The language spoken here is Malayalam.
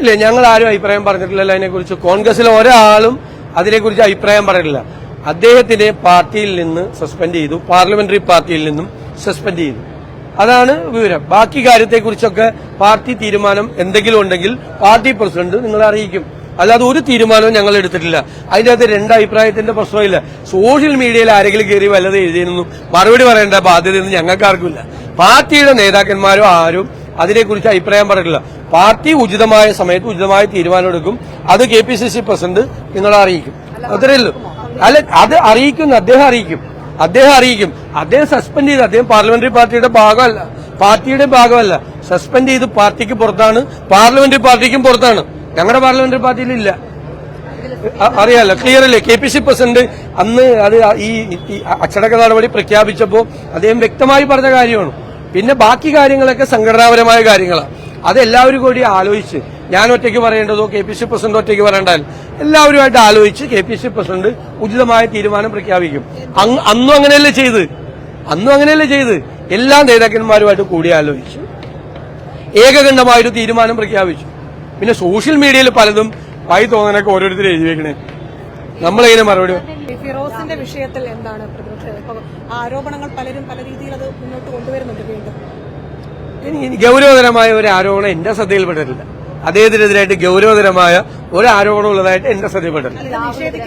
ഇല്ല ഞങ്ങൾ ആരും അഭിപ്രായം പറഞ്ഞിട്ടില്ലല്ലോ അതിനെക്കുറിച്ച്. കോൺഗ്രസിലെ ഒരാളും അതിനെക്കുറിച്ച് അഭിപ്രായം പറഞ്ഞിട്ടില്ല. അദ്ദേഹത്തിനെ പാർട്ടിയിൽ നിന്ന് സസ്പെൻഡ് ചെയ്തു. പാർലമെന്ററി പാർട്ടിയിൽ നിന്നും സസ്പെൻഡ് ചെയ്തു. അതാണ് വിവരം. ബാക്കി കാര്യത്തെക്കുറിച്ചൊക്കെ പാർട്ടി തീരുമാനം എന്തെങ്കിലും ഉണ്ടെങ്കിൽ പാർട്ടി പ്രസിഡന്റ് നിങ്ങളെ അറിയിക്കും. അല്ലാതെ ഒരു തീരുമാനവും ഞങ്ങൾ എടുത്തിട്ടില്ല. അതിന്റെ അകത്ത് രണ്ട് അഭിപ്രായത്തിന്റെ പ്രശ്നമില്ല സോഷ്യൽ മീഡിയയിൽ ആരെങ്കിലും കയറി വല്ലതും എഴുതിയെന്നും മറുപടി പറയേണ്ട ബാധ്യതയൊന്നും ഞങ്ങൾക്കാർക്കുമില്ല. പാർട്ടിയുടെ നേതാക്കന്മാരോ ആരും അതിനെക്കുറിച്ച് അഭിപ്രായം പറഞ്ഞിട്ടില്ല. പാർട്ടി ഉചിതമായ സമയത്ത് ഉചിതമായ തീരുമാനമെടുക്കും. അത് K P C C president നിങ്ങളെ അറിയിക്കും. അത്രയേ ഉള്ളൂ. അല്ല അത് അറിയിക്കുന്ന അദ്ദേഹം അറിയിക്കും. അദ്ദേഹം അറിയിക്കും. അദ്ദേഹം സസ്പെൻഡ് ചെയ്ത് അദ്ദേഹം പാർലമെന്ററി പാർട്ടിയുടെ ഭാഗമല്ല. പാർട്ടിയുടെ ഭാഗമല്ല. സസ്പെൻഡ് ചെയ്ത് പാർട്ടിക്ക് പുറത്താണ്. പാർലമെന്ററി പാർട്ടിക്കും പുറത്താണ്. ഞങ്ങളുടെ പാർലമെന്ററി പാർട്ടിയിൽ ഇല്ല അറിയാലോ ക്ലിയർ അല്ലേ? കെ പി സി പ്രസിഡന്റ് അന്ന് അത് ഈ ഈ അച്ചടക്ക നടപടി പ്രഖ്യാപിച്ചപ്പോൾ അദ്ദേഹം വ്യക്തമായി പറഞ്ഞ കാര്യമാണ്. പിന്നെ ബാക്കി കാര്യങ്ങളൊക്കെ സംഘടനാപരമായ കാര്യങ്ങളാണ് അത് എല്ലാവരും കൂടി ആലോചിച്ച് ഞാൻ ഒറ്റയ്ക്ക് പറയേണ്ടതോ കെ പി സി പ്രസിഡന്റ് ഒറ്റയ്ക്ക് പറയേണ്ടതല്ല എല്ലാവരുമായിട്ട് ആലോചിച്ച് കെ പി സി പ്രസിഡന്റ് ഉചിതമായ തീരുമാനം പ്രഖ്യാപിക്കും. അന്നും അങ്ങനെയല്ലേ ചെയ്ത്? അന്നും അങ്ങനെയല്ലേ ചെയ്ത്? എല്ലാ നേതാക്കന്മാരുമായിട്ട് കൂടി ആലോചിച്ചു. ഏകകണ്ഠമായൊരു തീരുമാനം പ്രഖ്യാപിച്ചു. പിന്നെ സോഷ്യൽ മീഡിയയിൽ പലതും വൈ തോന്നാനൊക്കെ ഓരോരുത്തരും എഴുതി വെക്കണേ. നമ്മളെങ്ങനെ മറുപടി? ഫിറോസിന്റെ വിഷയത്തിൽ എന്താണ് പ്രതിപക്ഷ ആരോപണങ്ങൾ പലരും പല രീതിയിൽ അത് മുന്നോട്ട് കൊണ്ടുവരുന്നുണ്ട് വീണ്ടും. ഇനി ഗൗരവതരമായ ഒരു ആരോപണം എന്റെ ശ്രദ്ധയിൽപ്പെട്ടിട്ടില്ല. അദ്ദേഹത്തിനെതിരായിട്ട് ഗൗരവതരമായ ഒരു ആരോപണം ഉള്ളതായിട്ട് എന്റെ ശ്രദ്ധയിൽപ്പെട്ടിട്ടില്ല.